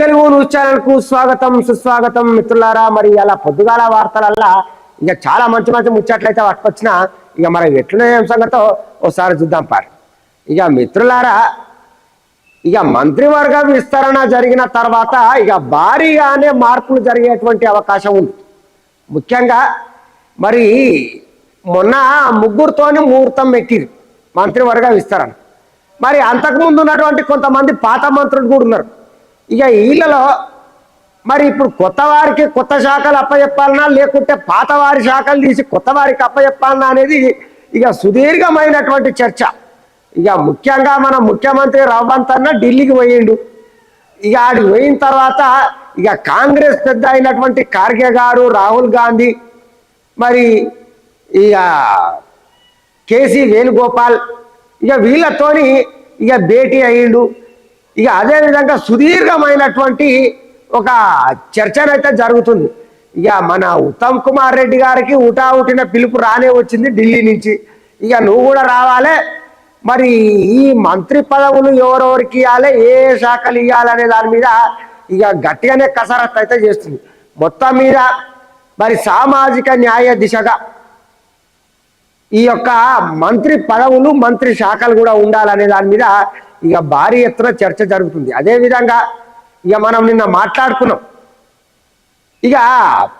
Telugu news ఛానల్కు స్వాగతం సుస్వాగతం మిత్రులారా. మరి అలా పొద్దుగాల వార్తలల్లా ఇక చాలా మంచి మంచి ముచ్చట్లయితే పట్టుకొచ్చిన ఇక మరి ఎట్లనే ఏం సంగతో ఒకసారి చూద్దాం పారు. ఇక మిత్రులారా ఇక మంత్రివర్గ విస్తరణ జరిగిన తర్వాత ఇక భారీగానే మార్పులు జరిగేటువంటి అవకాశం ఉంది. ముఖ్యంగా మరి మొన్న ముగ్గురితోనే ముహూర్తం పెట్టిరు మంత్రివర్గ విస్తరణ. మరి అంతకుముందు ఉన్నటువంటి కొంతమంది పాత మంత్రులు కూడా ఉన్నారు. ఇక వీళ్ళలో మరి ఇప్పుడు కొత్త వారికి కొత్త శాఖలు అప్పచెప్పాలన్నా లేకుంటే పాత వారి శాఖలు తీసి కొత్త వారికి అప్పచెప్పాలన్నా అనేది ఇక సుదీర్ఘమైనటువంటి చర్చ. ఇక ముఖ్యంగా మన ముఖ్యమంత్రి రవ్వంత్ అన్న ఢిల్లీకి పోయిండు. ఇక ఆడికి పోయిన తర్వాత ఇక కాంగ్రెస్ పెద్ద అయినటువంటి ఖార్గే గారు రాహుల్ గాంధీ మరి ఇక కేసీ వేణుగోపాల్ ఇక వీళ్ళతోని ఇక భేటీ అయ్యిండు ఇక అదే విధంగా సుదీర్ఘమైనటువంటి ఒక చర్చనైతే జరుగుతుంది. ఇక మన ఉత్తమ్ కుమార్ రెడ్డి గారికి ఉటావుటిన పిలుపు రానే వచ్చింది ఢిల్లీ నుంచి. ఇక నువ్వు కూడా రావాలే. మరి ఈ మంత్రి పదవులు ఎవరెవరికి ఇవ్వాలి ఏ శాఖలు ఇవ్వాలనే దాని మీద ఇక గట్టిగానే కసరత్తు అయితే చేస్తుంది. మొత్తం మీద మరి సామాజిక న్యాయ దిశగా ఈ యొక్క మంత్రి పదవులు మంత్రి శాఖలు కూడా ఉండాలనే దాని మీద ఇక భారీ ఎత్తున చర్చ జరుగుతుంది. అదే విధంగా ఇక మనం నిన్న మాట్లాడుకున్నాం. ఇక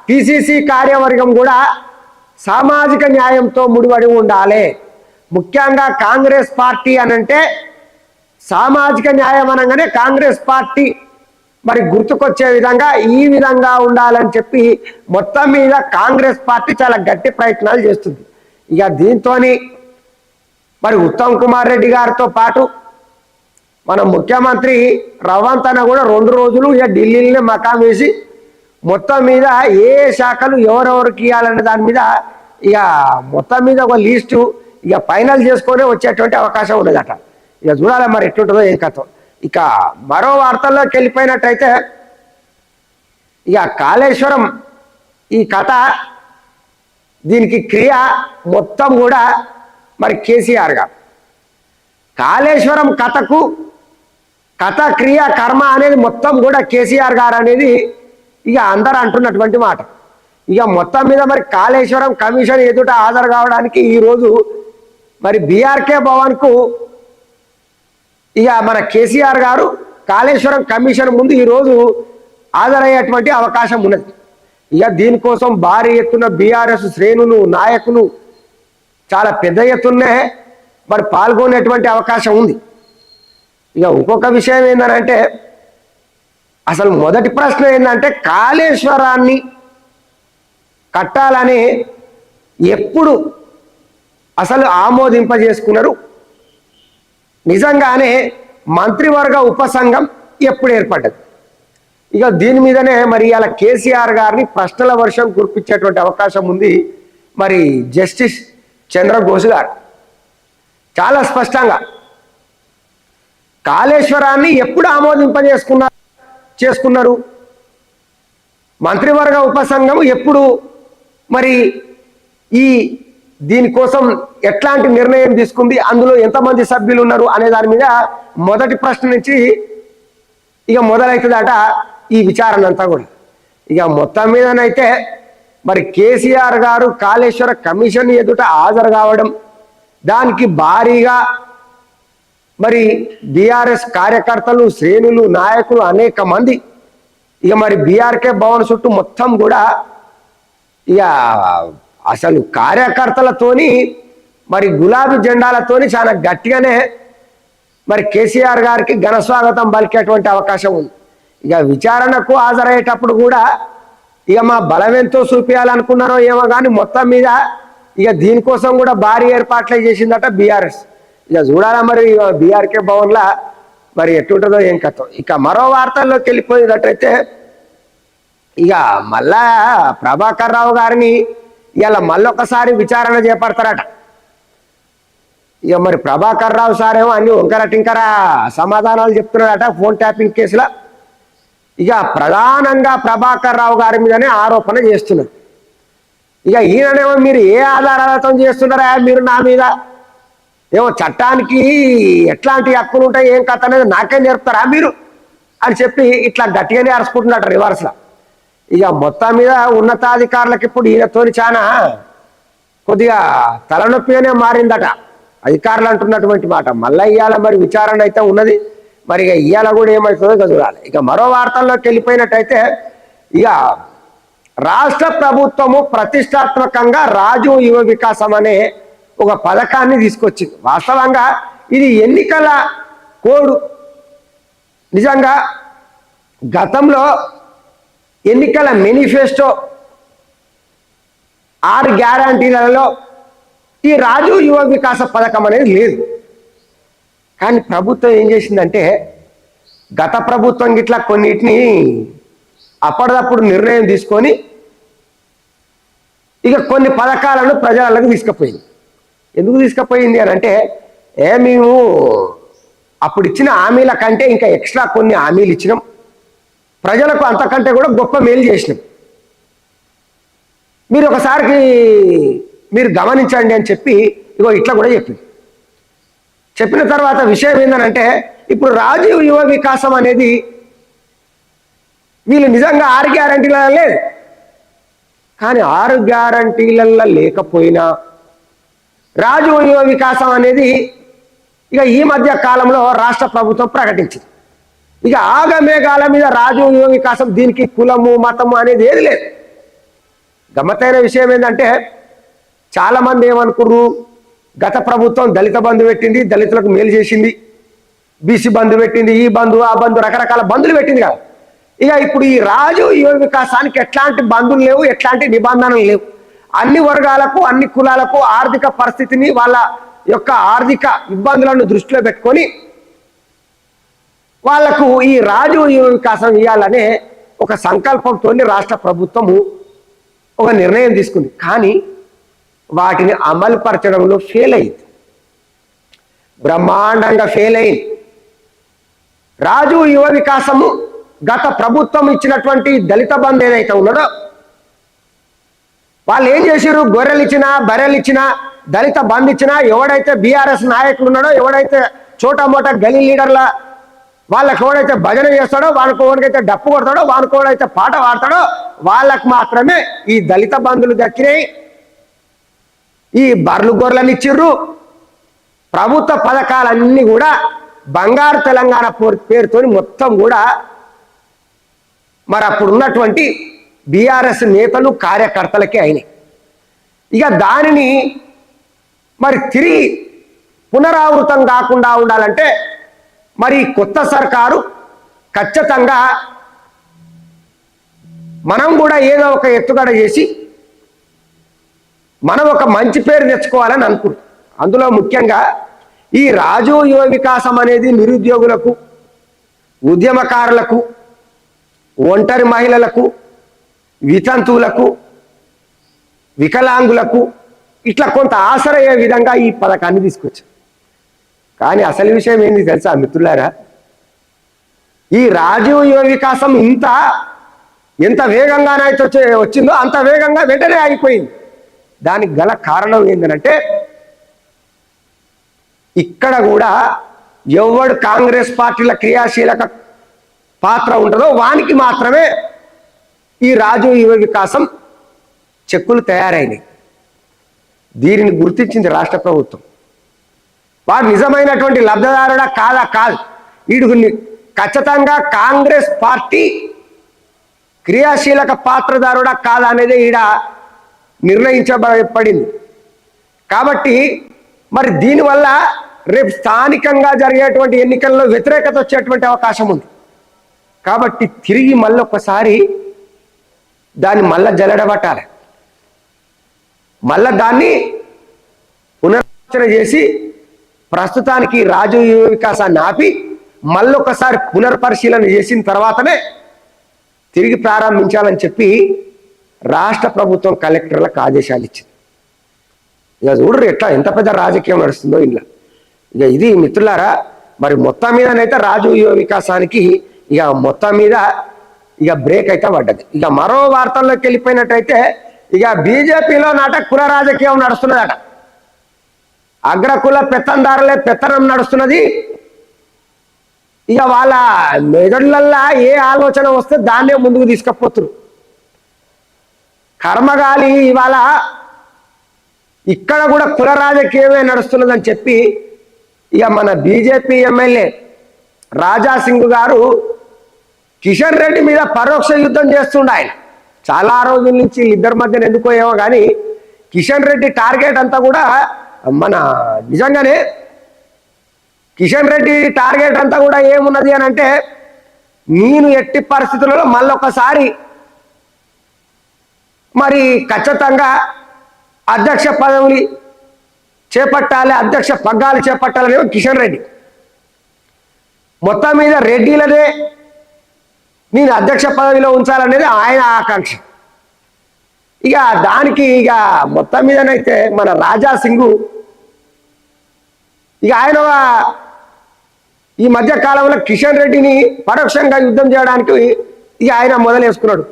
పిసిసి కార్యవర్గం కూడా సామాజిక న్యాయంతో ముడిపడి ఉండాలి. ముఖ్యంగా కాంగ్రెస్ పార్టీ అనంటే సామాజిక న్యాయం అనగానే కాంగ్రెస్ పార్టీ మరి గుర్తుకొచ్చే విధంగా ఈ విధంగా ఉండాలని చెప్పి మొత్తం మీద కాంగ్రెస్ పార్టీ చాలా గట్టి ప్రయత్నాలు చేస్తుంది. ఇక దీంతో మరి ఉత్తమ్ కుమార్ రెడ్డి గారితో పాటు మన ముఖ్యమంత్రి రవంత్ అన్న కూడా రెండు రోజులు ఇక ఢిల్లీలోనే మకాం వేసి మొత్తం మీద ఏ శాఖలు ఎవరెవరికి ఇవ్వాలనే దాని మీద ఇక మొత్తం మీద ఒక లిస్టు ఇక ఫైనల్ చేసుకొని వచ్చేటువంటి అవకాశం ఉన్నదట. ఇక చూడాలి మరి ఎట్లుంటుందో ఏ కథ. ఇక మరో వార్తల్లోకి వెళ్ళిపోయినట్టయితే ఇక కాళేశ్వరం ఈ కథ దీనికి క్రియ మొత్తం కూడా మరి కేసీఆర్ గారు. కాళేశ్వరం కథకు కథ క్రియ కర్మ అనేది మొత్తం కూడా కేసీఆర్ గారు అనేది ఇక అందరు అంటున్నటువంటి మాట. ఇక మొత్తం మీద మరి కాళేశ్వరం కమిషన్ ఎదుట హాజరు కావడానికి ఈరోజు మరి బీఆర్కే భవన్కు ఇక మన కేసీఆర్ గారు కాళేశ్వరం కమిషన్ ముందు ఈరోజు హాజరయ్యేటువంటి అవకాశం ఉన్నది. ఇక దీనికోసం భారీ ఎత్తున బీఆర్ఎస్ శ్రేణులు నాయకులు చాలా పెద్ద ఎత్తున్నే మరి పాల్గొనేటువంటి అవకాశం ఉంది. ఇక ఇంకొక విషయం ఏంటంటే అసలు మొదటి ప్రశ్న ఏంటంటే కాళేశ్వరాన్ని కట్టాలని ఎప్పుడు అసలు ఆమోదింపజేసుకున్నారు? నిజంగానే మంత్రివర్గ ఉపసంఘం ఎప్పుడు ఏర్పడ్డది? ఇక దీని మీదనే మరి ఇలా కేసీఆర్ గారిని ప్రశ్నల వర్షం కురిపించేటువంటి అవకాశం ఉంది. మరి జస్టిస్ చంద్రఘోష్ గారు చాలా స్పష్టంగా కాళేశ్వరాన్ని ఎప్పుడు ఆమోదింపజేసుకున్నారు చేసుకున్నారు? మంత్రివర్గ ఉపసంఘం ఎప్పుడు? మరి ఈ దీనికోసం ఎట్లాంటి నిర్ణయం తీసుకుంది? అందులో ఎంతమంది సభ్యులు ఉన్నారు? అనే దాని మీద మొదటి ప్రశ్న నుంచి ఇక మొదలవుతుందట ఈ విచారణ అంతా కూడా. ఇక మొత్తం మీదనైతే మరి కేసీఆర్ గారు కాళేశ్వర కమిషన్ ఎదుట హాజరు కావడం దానికి భారీగా మరి బీఆర్ఎస్ కార్యకర్తలు శ్రేణులు నాయకులు అనేక మంది ఇక మరి బీఆర్కే భవన్ చుట్టూ మొత్తం కూడా ఇక అసలు కార్యకర్తలతోని మరి గులాబీ జెండాలతోని చాలా గట్టిగానే మరి కేసీఆర్ గారికి ఘన స్వాగతం పలికేటువంటి అవకాశం ఉంది. ఇక విచారణకు హాజరయ్యేటప్పుడు కూడా ఇక మా బలం ఎంతో చూపించాలనుకున్నారో ఏమో కానీ మొత్తం మీద ఇక దీనికోసం కూడా భారీ ఏర్పాట్లే చేసిందట బీఆర్ఎస్. ఇక చూడాలా మరి బీఆర్కే భవన్లా మరి ఎట్టుంటుందో ఏం కథ. ఇక మరో వార్తల్లోకి వెళ్ళిపోయినట్టయితే ఇక మళ్ళా ప్రభాకర్ రావు గారిని ఇలా మళ్ళొకసారి విచారణ చేపడతారట. ఇక మరి ప్రభాకర్ రావు సార్ ఏమో అన్ని వంకర టింకర సమాధానాలు చెప్తున్నాడట ఫోన్ ట్యాపింగ్ కేసులో. ఇక ప్రధానంగా ప్రభాకర్ రావు గారి మీదనే ఆరోపణ చేస్తున్నారు. ఇక ఈయననేమో మీరు ఏ ఆధారాలతో చేస్తున్నారా? మీరు నా మీద ఏమో చట్టానికి ఎట్లాంటి హక్కులు ఉంటాయి ఏం కథ అనేది నాకే నేర్పుతారా మీరు? అని చెప్పి ఇట్లా గట్టిగానే అరుచుకుంటున్నాడు రివర్స్లో. ఇక మొత్తం మీద ఉన్నతాధికారులకు ఇప్పుడు ఈయనతోని చాలా కొద్దిగా తలనొప్పిగానే మారిందట. అధికారులు అంటున్నటువంటి మాట. మళ్ళీ ఇవాళ మరి విచారణ అయితే ఉన్నది. మరి ఇక ఇవాళ కూడా ఏమవుతుందో ఇక చూడాలి. ఇక మరో వార్తల్లోకి వెళ్ళిపోయినట్టయితే ఇక రాష్ట్ర ప్రభుత్వము ప్రతిష్టాత్మకంగా రాజు యువ వికాసం అనే ఒక పథకాన్ని తీసుకొచ్చింది. వాస్తవంగా ఇది ఎన్నికల కోడ్. నిజంగా గతంలో ఎన్నికల మేనిఫెస్టో ఆరు గ్యారంటీలలో ఈ రాజు యువ వికాస పథకం అనేది లేదు. కానీ ప్రభుత్వం ఏం చేసిందంటే గత ప్రభుత్వం గిట్లా కొన్నిటిని అప్పటిదప్పుడు నిర్ణయం తీసుకొని ఇక కొన్ని పథకాలను ప్రజలకు తీసుకుపోయింది. ఎందుకు తీసుకుపోయింది అని అంటే ఏ మేము అప్పుడు ఇచ్చిన హామీల కంటే ఇంకా ఎక్స్ట్రా కొన్ని హామీలు ఇచ్చినాం. ప్రజలకు అంతకంటే కూడా గొప్ప మేలు చేసినాం. మీరు ఒకసారికి మీరు గమనించండి అని చెప్పి ఇగో ఇట్లా కూడా చెప్పింది చెప్పిన తర్వాత విషయం ఏంటంటే ఇప్పుడు రాజీవ్ యువ వికాసం అనేది వీళ్ళు నిజంగా ఆరు గ్యారంటీలలో లేదు. కానీ ఆరు గ్యారంటీలలో లేకపోయినా రాజీవ యువ వికాసం అనేది ఇక ఈ మధ్య కాలంలో రాష్ట్ర ప్రభుత్వం ప్రకటించింది. ఇక ఆగమేఘాల మీద రాజు యువ వికాసం దీనికి కులము మతము అనేది ఏది లేదు. గమ్మత్తైన విషయం ఏంటంటే చాలామంది ఏమనుకున్నారు ఏమనుకుర్రు? గత ప్రభుత్వం దళిత బంధు పెట్టింది దళితులకు మేలు చేసింది. బీసీ బంధు పెట్టింది ఈ బంధు ఆ బంధు రకరకాల బంధులు పెట్టింది కదా. ఇక ఇప్పుడు ఈ రాజు యువ వికాసానికి ఎట్లాంటి బంధులు లేవు ఎట్లాంటి నిబంధనలు లేవు. అన్ని వర్గాలకు అన్ని కులాలకు ఆర్థిక పరిస్థితిని వాళ్ళ యొక్క ఆర్థిక ఇబ్బందులను దృష్టిలో పెట్టుకొని వాళ్ళకు ఈ రాజు యువ వికాసం ఇవ్వాలనే ఒక సంకల్పంతో రాష్ట్ర ప్రభుత్వము ఒక నిర్ణయం తీసుకుంది. కానీ వాటిని అమలు పరచడంలో ఫెయిల్ అయింది. బ్రహ్మాండంగా ఫెయిల్ అయింది. రాజు యువ వికాసము గత ప్రభుత్వం ఇచ్చినటువంటి దళిత బంధు ఏదైతే ఉన్నదో వాళ్ళు ఏం చేశారు గొర్రెలు ఇచ్చినా బర్రెలు ఇచ్చినా దళిత బంధు ఇచ్చినా ఎవడైతే బీఆర్ఎస్ నాయకులు ఉన్నాడో ఎవడైతే చోటా మోటా గలీ లీడర్ల వాళ్ళకి ఎవడైతే భజన చేస్తాడో వాళ్ళకి ఎవరికైతే డప్పు కొడతాడో వానికి ఎవడైతే పాట పాడతాడో వాళ్ళకు మాత్రమే ఈ దళిత బంధులు దక్కినాయి. ఈ బర్లు గొర్రెలను ఇచ్చిర్రు. ప్రభుత్వ పథకాలన్నీ కూడా బంగారు తెలంగాణ పేరుతో మొత్తం కూడా మరి అప్పుడు ఉన్నటువంటి బీఆర్ఎస్ నేతలు కార్యకర్తలకే అయినాయి. ఇక దానిని మరి తిరిగి పునరావృతం కాకుండా ఉండాలంటే మరి కొత్త సర్కారు ఖచ్చితంగా మనం కూడా ఏదో ఒక ఎత్తుగడ చేసి మనం ఒక మంచి పేరు తెచ్చుకోవాలని అనుకుంటాం. అందులో ముఖ్యంగా ఈ రాజు యువ వికాసం అనేది నిరుద్యోగులకు ఉద్యమకారులకు ఒంటరి మహిళలకు వితంతువులకు వికలాంగులకు ఇట్లా కొంత ఆసరయ్యే విధంగా ఈ పథకాన్ని తీసుకొచ్చారు. కానీ అసలు విషయం ఏంది తెలుసా మిత్రులారా? ఈ రాజీవ్ యువ వికాసం ఇంత ఎంత వేగంగానైతే వచ్చే వచ్చిందో అంత వేగంగా వెంటనే ఆగిపోయింది. దానికి గల కారణం ఏంటంటే ఇక్కడ కూడా ఎవడు కాంగ్రెస్ పార్టీల క్రియాశీలక పాత్ర ఉంటుందో వానికి మాత్రమే ఈ రాజు యువ వికాసం చెక్కులు తయారైనాయి. దీనిని గుర్తించింది రాష్ట్ర ప్రభుత్వం. వాడు నిజమైనటువంటి లబ్ధిదారుడా కాదా? కాదు. వీడు ఖచ్చితంగా కాంగ్రెస్ పార్టీ క్రియాశీలక పాత్రదారుడా కాదా అనేది ఈడ నిర్ణయించబడింది. కాబట్టి మరి దీనివల్ల రేపు స్థానికంగా జరిగేటువంటి ఎన్నికల్లో వ్యతిరేకత వచ్చేటువంటి అవకాశం ఉంది. కాబట్టి తిరిగి మళ్ళీ ఒకసారి దాన్ని మళ్ళా జల్లడబట్టాలి. మళ్ళా దాన్ని పునరాలోచన చేసి ప్రస్తుతానికి రాజు వికాసాన్ని ఆపి మళ్ళొకసారి పునర్పరిశీలన చేసిన తర్వాతనే తిరిగి ప్రారంభించాలని చెప్పి రాష్ట్ర ప్రభుత్వం కలెక్టర్లకు ఆదేశాలు ఇచ్చింది. ఇక చూడరు ఎట్లా ఎంత పెద్ద రాజకీయం నడుస్తుందో ఇంట్లో ఇక ఇది మిత్రులారా మరి మొత్తం మీదనైతే రాజు వికాసానికి ఇక మొత్తం మీద ఇక బ్రేక్ అయితే పడ్డది. ఇక మరో వార్తల్లోకి వెళ్ళిపోయినట్టయితే ఇక బీజేపీలో నాట కుల రాజకీయం నడుస్తున్నదట. అగ్రకుల పెత్తందారులే పెత్తనం నడుస్తున్నది. ఇక వాళ్ళ మెదడులల్లా ఏ ఆలోచన వస్తే దాన్నే ముందుకు తీసుకపోతున్నారు కర్మగాలి ఇవాళ ఇక్కడ కూడా కుల రాజకీయమే నడుస్తున్నదని చెప్పి ఇక మన బీజేపీ ఎమ్మెల్యే రాజాసింగ్ గారు కిషన్ రెడ్డి మీద పరోక్ష యుద్ధం చేస్తుండ ఆయన. చాలా రోజుల నుంచి ఇద్దరి మధ్యన ఎందుకోయేమో కానీ కిషన్ రెడ్డి టార్గెట్ అంతా కూడా మన నిజంగానే కిషన్ రెడ్డి టార్గెట్ అంతా కూడా ఏమున్నది అని అంటే నేను ఎట్టి పరిస్థితులలో మళ్ళొకసారి మరి ఖచ్చితంగా అధ్యక్ష పదవిని చేపట్టాలి అధ్యక్ష పగ్గాలు చేపట్టాలని కిషన్ రెడ్డి. మొత్తం మీద రెడ్డిలనే నేను అధ్యక్ష పదవిలో ఉంచాలనేది ఆయన ఆకాంక్ష. ఇక దానికి ఇక మొత్తం మీదనైతే మన రాజా సింగు ఇక ఆయన ఈ మధ్య కాలంలో కిషన్ రెడ్డిని పరోక్షంగా యుద్ధం చేయడానికి ఇక ఆయన మొదలేసుకున్నాడు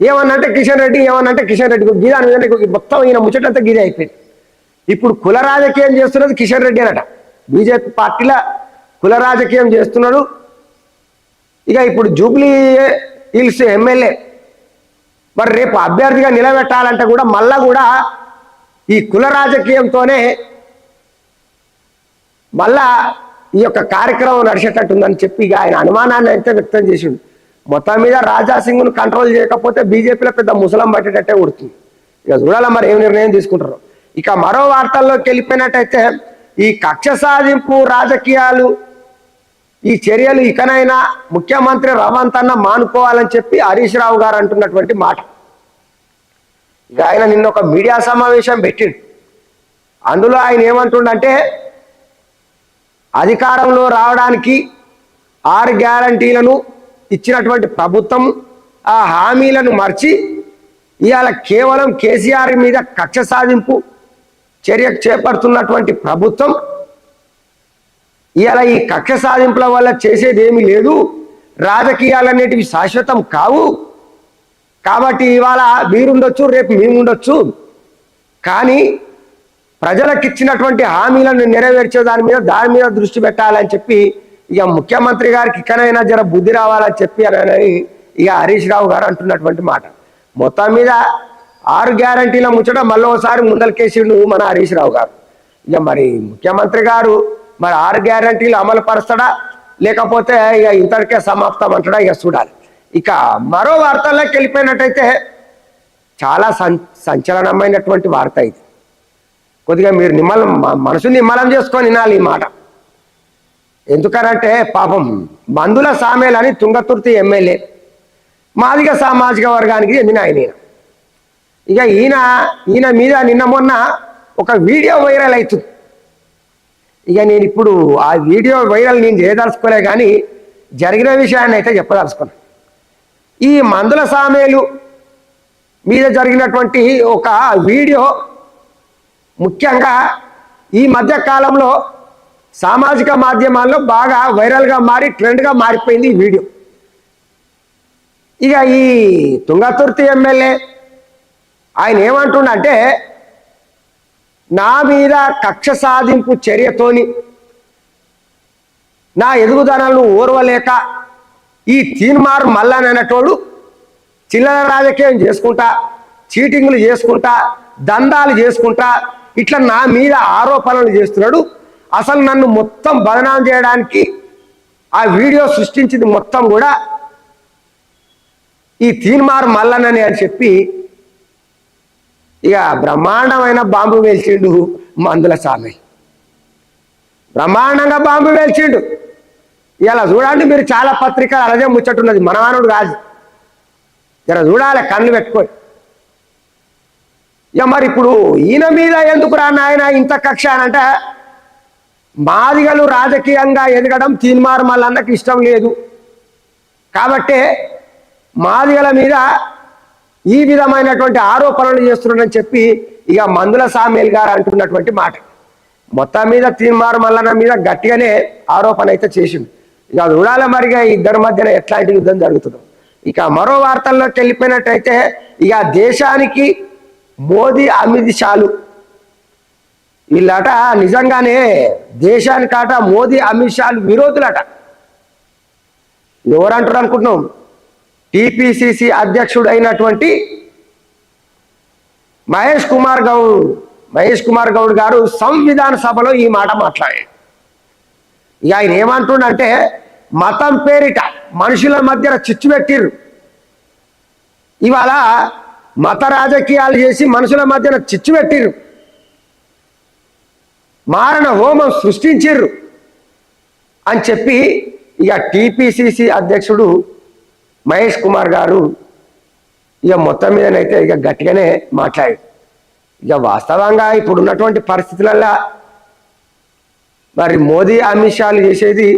ఏమన్నంటే కిషన్ రెడ్డి ఏమన్నంటే కిషన్ రెడ్డి గీదాని మీద మొత్తం ఈయన ముచ్చటంతా గీదే అయిపోయింది. ఇప్పుడు కుల రాజకీయం చేస్తున్నది కిషన్ రెడ్డి అనట. బీజేపీ పార్టీలో కుల రాజకీయం చేస్తున్నాడు. ఇక ఇప్పుడు జూబ్లీ హిల్స్ ఎమ్మెల్యే. మరి రేపు అభ్యర్థిగా నిలబెట్టాలంటే కూడా మళ్ళా కూడా ఈ కుల రాజకీయంతోనే మళ్ళా ఈ యొక్క కార్యక్రమం నడిచేటట్టుందని చెప్పి ఇక ఆయన అనుమానాన్ని అయితే వ్యక్తం చేసిండు. మొత్తం మీద రాజా సింగ్ను కంట్రోల్ చేయకపోతే బీజేపీలో పెద్ద ముసలం పట్టేటట్టే ఉడుతుంది. ఇక చూడాలి మరి ఏం నిర్ణయం తీసుకుంటారు. ఇక మరో వార్తల్లోకి వెళ్ళిపోయినట్టయితే ఈ కక్ష సాధింపు రాజకీయాలు ఈ చర్యలు ఇకనైనా ముఖ్యమంత్రి రవంత్ అన్న మానుకోవాలని చెప్పి హరీష్ రావు గారు అంటున్నటువంటి మాట. ఇక ఆయన నిన్న ఒక మీడియా సమావేశం పెట్టిండు. అందులో ఆయన ఏమంటుండంటే అధికారంలో రావడానికి ఆరు గ్యారంటీలను ఇచ్చినటువంటి ప్రభుత్వం ఆ హామీలను మర్చి ఇవాళ కేవలం కేసీఆర్ మీద కక్ష సాధింపు చర్య చేపడుతున్నటువంటి ప్రభుత్వం ఇవాళ ఈ కక్ష సాధింపుల వల్ల చేసేది ఏమీ లేదు. రాజకీయాలు అనేటివి శాశ్వతం కావు. కాబట్టి ఇవాళ మీరుండొచ్చు రేపు మేముండొచ్చు కానీ ప్రజలకు ఇచ్చినటువంటి హామీలను నెరవేర్చే దాని మీద దాని మీద దృష్టి పెట్టాలని చెప్పి ఇక ముఖ్యమంత్రి గారికి ఇక్కడైనా జర బుద్ధి రావాలని చెప్పి అని ఇక హరీష్ రావు గారు అంటున్నటువంటి మాట. మొత్తం మీద ఆరు గ్యారంటీల ముచ్చట మళ్ళీ ఒకసారి ముందలకేసిండు మన హరీష్ రావు గారు. ఇక మరి ముఖ్యమంత్రి గారు మరి ఆరు గ్యారంటీలు అమలు పరచడా లేకపోతే ఇక ఇంతటికే సమాప్తం అంటడా? ఇక చూడాలి. ఇక మరో వార్తల్లోకి వెళ్ళిపోయినట్టయితే చాలా సం సంచలనమైనటువంటి వార్త ఇది. కొద్దిగా మీరు నిమ్మలం మనసు నిమ్మలం చేసుకొని వినాలి ఈ మాట. ఎందుకనంటే పాపం మందుల సామేలని తుంగతుర్తి ఎమ్మెల్యే మాదిగ సామాజిక వర్గానికి చెందిన ఆయన ఇక ఈయన ఈయన మీద నిన్న మొన్న ఒక వీడియో వైరల్ అవుతుంది ఇక నేను ఇప్పుడు ఆ వీడియో వైరల్ నేను చేయదలుచుకోలే కానీ జరిగిన విషయాన్ని అయితే చెప్పదలుచుకున్నాను ఈ మందుల సామేలు మీద జరిగినటువంటి ఒక వీడియో ముఖ్యంగా ఈ మధ్య కాలంలో సామాజిక మాధ్యమాల్లో బాగా వైరల్గా మారి ట్రెండ్గా మారిపోయింది ఈ వీడియో. ఇక ఈ తుంగతుర్తి ఎమ్మెల్యే ఆయన ఏమంటుండంటే నా మీద కక్ష సాధింపు చర్యతోని నా ఎదుగుదలను ఓర్వలేక ఈ తీన్మారు మల్లన్ చిల్లర రాజకీయం చేసుకుంటా చీటింగ్లు చేసుకుంటా దందాలు చేసుకుంటా ఇట్లా నా మీద ఆరోపణలు చేస్తున్నాడు అసలు నన్ను మొత్తం బదనాం చేయడానికి ఆ వీడియో సృష్టించింది మొత్తం కూడా ఈ తీన్మార్ మల్లనని అని చెప్పి ఇక బ్రహ్మాండమైన బాంబు వేల్చిండు మందుల స్వామి. బ్రహ్మాండంగా బాంబు వేల్చిండు. ఇలా చూడండి మీరు చాలా పత్రికలు అలాగే ముచ్చట్టున్నది మనవానుడు కాదు. ఇలా చూడాలి కళ్ళు పెట్టుకొని. ఇక మరి ఇప్పుడు ఈయన మీద ఎందుకు రా నాయన ఇంత కక్ష అనంటే మాదిగలు రాజకీయంగా ఎదగడం తీన్మార్ మల్లన్నకి ఇష్టం లేదు. కాబట్టే మాదిగల మీద ఈ విధమైనటువంటి ఆరోపణలు చేస్తున్నాడని చెప్పి ఇక మందుల సామేల్ గారు అంటున్నటువంటి మాట. మొత్తం మీద తీన్మార్ మల్లన్న మీద గట్టిగానే ఆరోపణ అయితే చేసింది ఇక రుణాల మరిగా ఇద్దరి మధ్యన ఎట్లాంటి యుద్ధం జరుగుతుందో. ఇక మరో వార్తల్లోకి వెళ్ళిపోయినట్టయితే ఇక దేశానికి మోదీ అమిత్ షాలు. వీళ్ళట నిజంగానే దేశానికాట మోదీ అమిత్ షాలు విరోధులట. ఎవరంటారు అనుకుంటున్నాం? టిపిసిసి అధ్యక్షుడు అయినటువంటి మహేష్ కుమార్ గౌడ్ మహేష్ కుమార్ గౌడ్ గారు సంవిధాన సభలో ఈ మాట మాట్లాడాడు ఇక ఆయన ఏమంటుండంటే మతం పేరిట మనుషుల మధ్యన చిచ్చు పెట్టిర్రు. ఇవాళ మత రాజకీయాలు చేసి మనుషుల మధ్యన చిచ్చు పెట్టిర్రు. మారణ హోమం సృష్టించిర్రు అని చెప్పి ఇక టీపీసీసీ అధ్యక్షుడు మహేష్ కుమార్ గారు ఇక మొత్తం మీదనైతే ఇక గట్టిగానే మాట్లాడు ఇక వాస్తవంగా ఇప్పుడు ఉన్నటువంటి పరిస్థితులలో మరి మోదీ అమిత్ షాలు చేసేది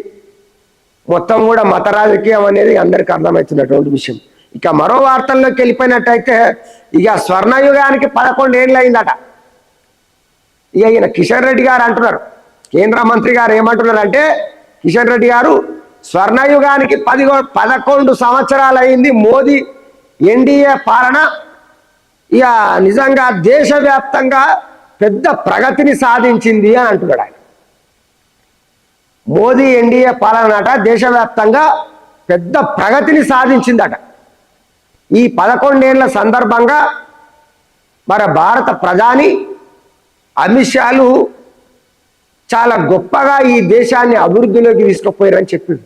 మొత్తం కూడా మత రాజకీయం అనేది అందరికి అర్థమవుతున్నటువంటి విషయం. ఇక మరో వార్తల్లోకి వెళ్ళిపోయినట్టయితే ఇక స్వర్ణయుగానికి పదకొండు ఏళ్ళు అయిందట ఇక ఈయన కిషన్ రెడ్డి గారు అంటున్నారు. కేంద్ర మంత్రి గారు ఏమంటున్నారు అంటే కిషన్ రెడ్డి గారు స్వర్ణయుగానికి పది పదకొండు సంవత్సరాలు అయింది మోదీ ఎన్డీఏ పాలన. ఇక నిజంగా దేశవ్యాప్తంగా పెద్ద ప్రగతిని సాధించింది అని అంటున్నాడు ఆయన. మోదీ ఎన్డీఏ పాలనట దేశవ్యాప్తంగా పెద్ద ప్రగతిని సాధించిందట. ఈ పదకొండేళ్ళ సందర్భంగా మన భారత ప్రధాని అమిత్ షాలు చాలా గొప్పగా ఈ దేశాన్ని అభివృద్ధిలోకి తీసుకుపోయారని చెప్పింది.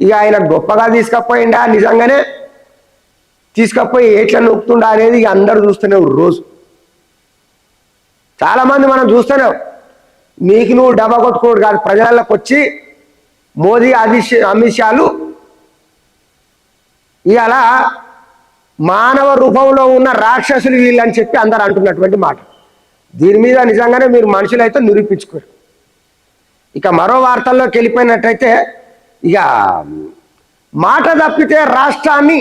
ఇక ఆయన గొప్పగా తీసుకపోయిండా? నిజంగానే తీసుకపోయి ఎట్లా నొక్కుతుండా అనేది ఇక అందరు చూస్తూనే రోజు. చాలామంది మనం చూస్తున్నాం నీకు నువ్వు డబ్బా కొట్టుకోడు కాదు ప్రజలకు వచ్చి మోదీ అమిత్ అమిత్ షాలు ఇలా మానవ రూపంలో ఉన్న రాక్షసులు వీళ్ళని అని చెప్పి అందరు అంటున్నటువంటి మాట. దీని మీద నిజంగానే మీరు మనుషులైతే నిరూపించుకోరు. ఇక మరో వార్తల్లోకి వెళ్ళిపోయినట్టయితే ఇక మాట తప్పితే రాష్ట్రాన్ని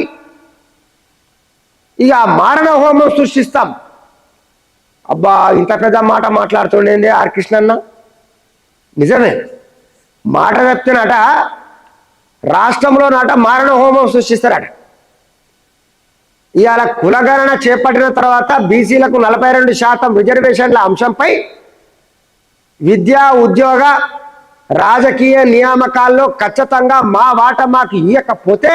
ఇక మారణ హోమం సృష్టిస్తాం. అబ్బా ఇంత పెద్ద మాట మాట్లాడుతుండేంది ఆర్ కృష్ణన్న? నిజమే. మాట తప్పినట రాష్ట్రంలోనట మారణ హోమం సృష్టిస్తారట. ఇవాళ కులగణన చేపట్టిన తర్వాత బీసీలకు నలభై రెండు శాతం రిజర్వేషన్ల అంశంపై విద్యా ఉద్యోగ రాజకీయ నియామకాల్లో ఖచ్చితంగా మా వాట మాకు ఇవ్వకపోతే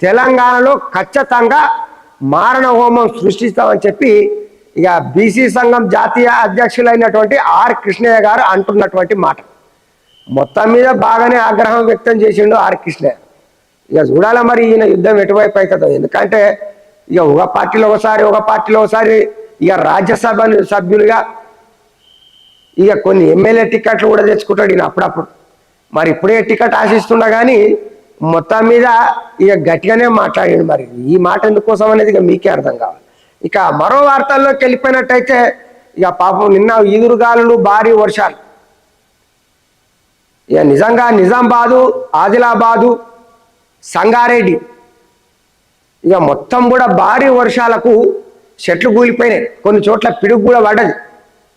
తెలంగాణలో ఖచ్చితంగా మారణ హోమం సృష్టిస్తామని చెప్పి ఇక బీసీ సంఘం జాతీయ అధ్యక్షులైనటువంటి ఆర్ కృష్ణయ్య గారు అంటున్నటువంటి మాట. మొత్తం మీద బాగానే ఆగ్రహం వ్యక్తం చేసిండు ఆర్ కృష్ణయ్య. ఇక చూడాలి మరి ఈయన యుద్ధం ఎటువైపు అవుతుందో ఎందుకంటే ఇక ఒక పార్టీలో ఒకసారి ఒక పార్టీలో ఒకసారి ఇక రాజ్యసభ సభ్యులుగా ఇక కొన్ని ఎమ్మెల్యే టికెట్లు కూడా తెచ్చుకుంటాడు ఈయన అప్పుడప్పుడు. మరి ఇప్పుడే టికెట్ ఆశిస్తున్నా కానీ మొత్తం మీద ఇక గట్టిగానే మాట్లాడాడు మరి. ఈ మాట ఎందుకోసం అనేది ఇక మీకే అర్థం కావాలి. ఇక మరో వార్తల్లోకి వెళ్ళిపోయినట్టయితే ఇక పాపం నిన్న ఈదురుగాలులు భారీ వర్షాలు. ఇక నిజంగా నిజామాబాదు ఆదిలాబాదు సంగారెడ్డి ఇక మొత్తం కూడా భారీ వర్షాలకు చెట్లు కూలిపోయినాయి. కొన్ని చోట్ల పిడుగు కూడా పడ్డది.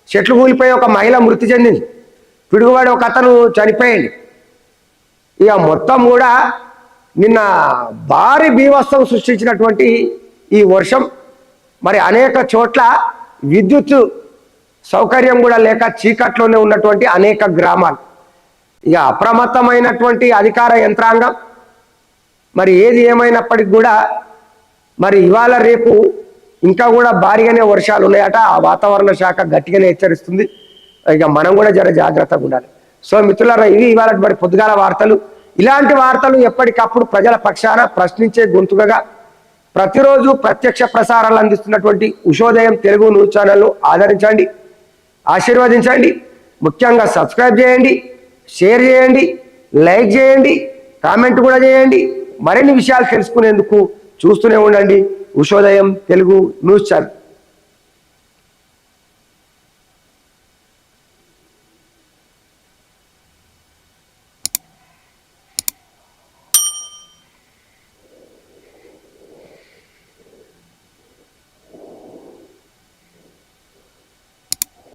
చెట్లు కూలిపోయి ఒక మహిళ మృతి చెందింది. పిడుగుపడి ఒక అతను చనిపోయింది ఇక మొత్తం కూడా నిన్న భారీ బీభత్సం సృష్టించినటువంటి ఈ వర్షం. మరి అనేక చోట్ల విద్యుత్ సౌకర్యం కూడా లేక చీకట్లోనే ఉన్నటువంటి అనేక గ్రామాలు. ఇక అప్రమత్తమైనటువంటి అధికార యంత్రాంగం. మరి ఏది ఏమైనప్పటికి కూడా మరి ఇవాళ రేపు ఇంకా కూడా భారీగానే వర్షాలు ఉన్నాయట. ఆ వాతావరణ శాఖ గట్టిగానే హెచ్చరిస్తుంది. ఇక మనం కూడా జర జాగ్రత్తగా ఉండాలి. సో మిత్రులారా ఇవి ఇవాళ మరి పొద్దుగాల వార్తలు. ఇలాంటి వార్తలు ఎప్పటికప్పుడు ప్రజల పక్షాన ప్రశ్నించే గొంతుకగా ప్రతిరోజు ప్రత్యక్ష ప్రసారాలు అందిస్తున్నటువంటి ఉషోదయం తెలుగు న్యూస్ ఛానల్ను ఆదరించండి ఆశీర్వదించండి ముఖ్యంగా సబ్స్క్రైబ్ చేయండి షేర్ చేయండి లైక్ చేయండి కామెంట్ కూడా చేయండి. మరిన్ని విషయాలు తెలుసుకునేందుకు చూస్తూనే ఉండండి. Ushodayam Telugu news channel.